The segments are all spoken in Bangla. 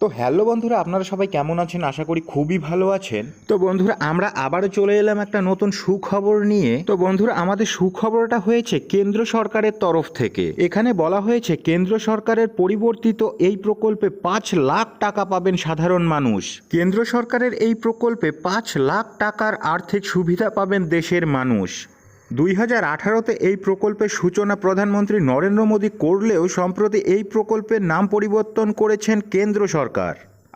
তো হ্যালো বন্ধুরা, আপনারা সবাই কেমন আছেন? আশা করি খুবই ভালো আছেন। তো বন্ধুরা, আমরা আবারও চলে এলাম একটা নতুন সুখবর নিয়ে। তো বন্ধুরা, আমাদের সুখবরটা হয়েছে কেন্দ্র সরকারের তরফ থেকে। এখানে বলা হয়েছে, কেন্দ্র সরকারের পরিবর্তিত এই প্রকল্পে পাঁচ লাখ টাকা পাবেন সাধারণ মানুষ। কেন্দ্র সরকারের এই প্রকল্পে পাঁচ লাখ টাকার আর্থিক সুবিধা পাবেন দেশের মানুষ। দুই হাজার আঠারোতে এই প্রকল্পের সূচনা প্রধানমন্ত্রী নরেন্দ্র মোদী করলেও সম্প্রতি এই প্রকল্পের নাম পরিবর্তন করেছেন কেন্দ্র সরকার।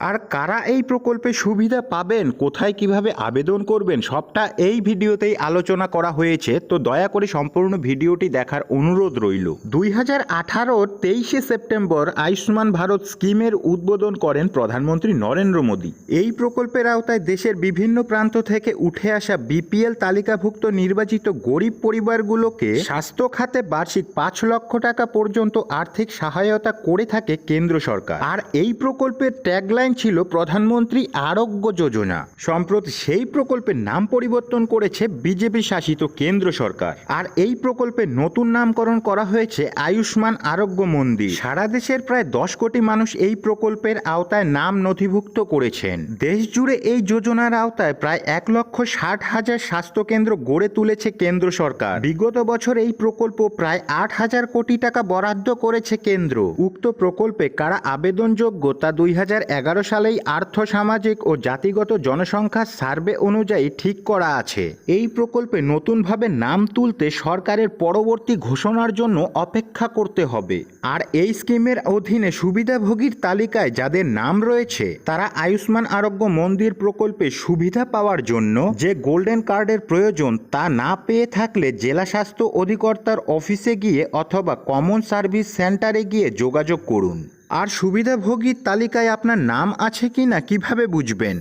আর কারা এই প্রকল্পে সুবিধা পাবেন, কোথায় কীভাবে আবেদন করবেন, সবটা এই ভিডিওতেই আলোচনা করা হয়েছে। তো দয়া করে সম্পূর্ণ ভিডিওটি দেখার অনুরোধ রইল। দুই হাজার আঠারোর তেইশে সেপ্টেম্বর আয়ুষ্মান ভারত স্কিমের উদ্বোধন করেন প্রধানমন্ত্রী নরেন্দ্র মোদী। এই প্রকল্পের আওতায় দেশের বিভিন্ন প্রান্ত থেকে উঠে আসা বিপিএল তালিকাভুক্ত নির্বাচিত গরিব পরিবারগুলোকে স্বাস্থ্য খাতে বার্ষিক পাঁচ লক্ষ টাকা পর্যন্ত আর্থিক সহায়তা করে থাকে কেন্দ্র সরকার। আর এই প্রকল্পের ট্যাগলাইন ছিল প্রধানমন্ত্রী আরোগ্য যোজনা। সম্প্রতি সেই প্রকল্পের নাম পরিবর্তন করেছে বিজেপি শাসিত কেন্দ্র সরকার। আর এই প্রকল্পের নতুন নামকরণ করা হয়েছে আয়ুষ্মান আরোগ্য মন্দির। সারা দেশের প্রায় দশ কোটি মানুষ এই প্রকল্পের আওতায় নাম নথিভুক্ত করেছেন। দেশ জুড়ে এই যোজনার আওতায় প্রায় এক লক্ষ ষাট হাজার স্বাস্থ্যকেন্দ্র গড়ে তুলেছে কেন্দ্র সরকার। বিগত বছর এই প্রকল্প প্রায় আট হাজার কোটি টাকা বরাদ্দ করেছে কেন্দ্র। উক্ত প্রকল্পে কারা আবেদনযোগ্য তা দুই হাজার এগারো সালেই আর্থ সামাজিক ও জাতিগত জনসংখ্যা সার্ভে অনুযায়ী ঠিক করা আছে। এই প্রকল্পে নতুনভাবে নাম তুলতে সরকারের পরবর্তী ঘোষণার জন্য অপেক্ষা করতে হবে। আর এই স্কিমের অধীনে সুবিধাভোগীর তালিকায় যাদের নাম রয়েছে, তারা আয়ুষ্মান আরোগ্য মন্দির প্রকল্পে সুবিধা পাওয়ার জন্য যে গোল্ডেন কার্ডের প্রয়োজন তা না পেয়ে থাকলে জেলা স্বাস্থ্য অধিকর্তার অফিসে গিয়ে অথবা কমন সার্ভিস সেন্টারে গিয়ে যোগাযোগ করুন। আর সুবিধাভোগীর তালিকায় আপনার নাম আছে কি না কীভাবে বুঝবেন?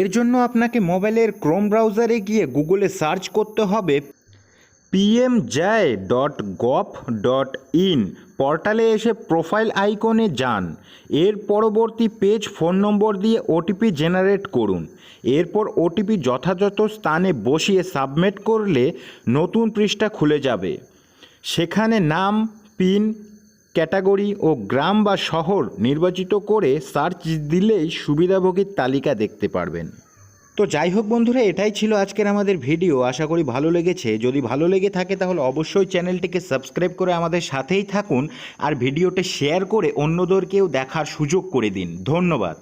এর জন্য আপনাকে মোবাইলের ক্রোম ব্রাউজারে গিয়ে গুগলে সার্চ করতে হবে PM Jay dot gov dot in পোর্টালে এসে প্রোফাইল আইকনে যান। এর পরবর্তী পেজ ফোন নম্বর দিয়ে ওটিপি জেনারেট করুন। এরপর ওটিপি যথাযথ স্থানে বসিয়ে সাবমিট করলে নতুন পৃষ্ঠা খুলে যাবে। সেখানে নাম, পিন ক্যাটাগরি ও গ্রাম বা শহর নির্বাচিত করে সার্চ দিলেই সুবিধাভোগীর তালিকা দেখতে পারবেন। তো যাই হোক বন্ধুরা, এটাই ছিল আজকের আমাদের ভিডিও। আশা করি ভালো লেগেছে। যদি ভালো লেগে থাকে তাহলে অবশ্যই চ্যানেলটিকে সাবস্ক্রাইব করে আমাদের সাথেই থাকুন আর ভিডিওটা শেয়ার করে অন্যদেরকেও দেখার সুযোগ করে দিন। ধন্যবাদ।